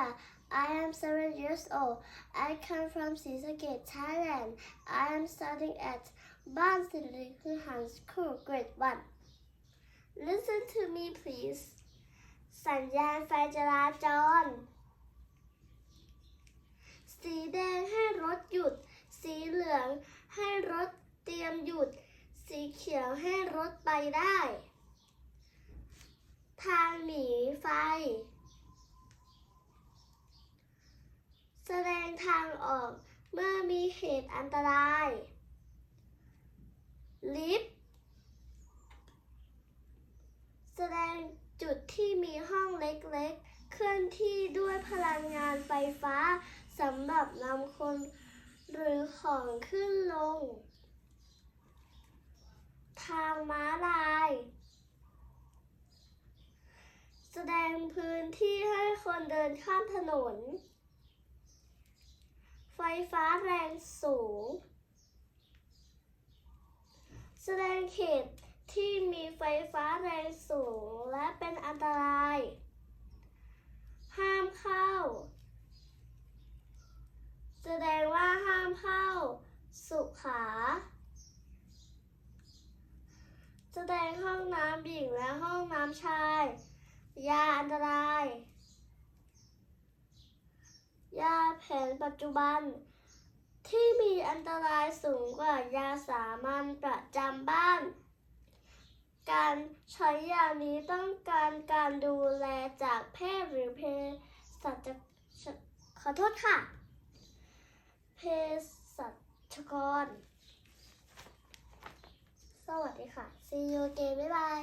Sophia. I am seven years old. I come from Sisake, Thailand. I am studying at Ban Sirihan School, grade 1. Listen to me, please. สัญญาณไฟจราจร สีแดงให้รถหยุด สีเหลืองให้รถเตรียมหยุด สีเขียวให้รถไปได้ ทางหนีไฟ แสดงทางออก เมื่อมีเหตุอันตราย ลิฟต์แสดงจุดที่มีห้องเล็กๆ เคลื่อนที่ด้วยพลังงานไฟฟ้าสำหรับนำคนหรือของขึ้นลง ทางม้าลาย แสดงพื้นที่ให้คนเดินข้ามถนน ไฟฟ้าแรงสูง แสดงเขตที่มีไฟฟ้าแรงสูงและเป็นอันตราย ห้ามเข้า แสดงว่าห้ามเข้า สุขา แสดงห้องน้ำหญิงและห้องน้ำชาย ยาอันตราย ยา แผนปัจจุบัน ที่มีอันตรายสูงกว่ายาสามัญประจำบ้าน การใช้ยานี้ต้องการการดูแลจากแพทย์หรือเภสัชขอโทษค่ะเภสัชกร สวัสดีค่ะ see you again บ๊ายบาย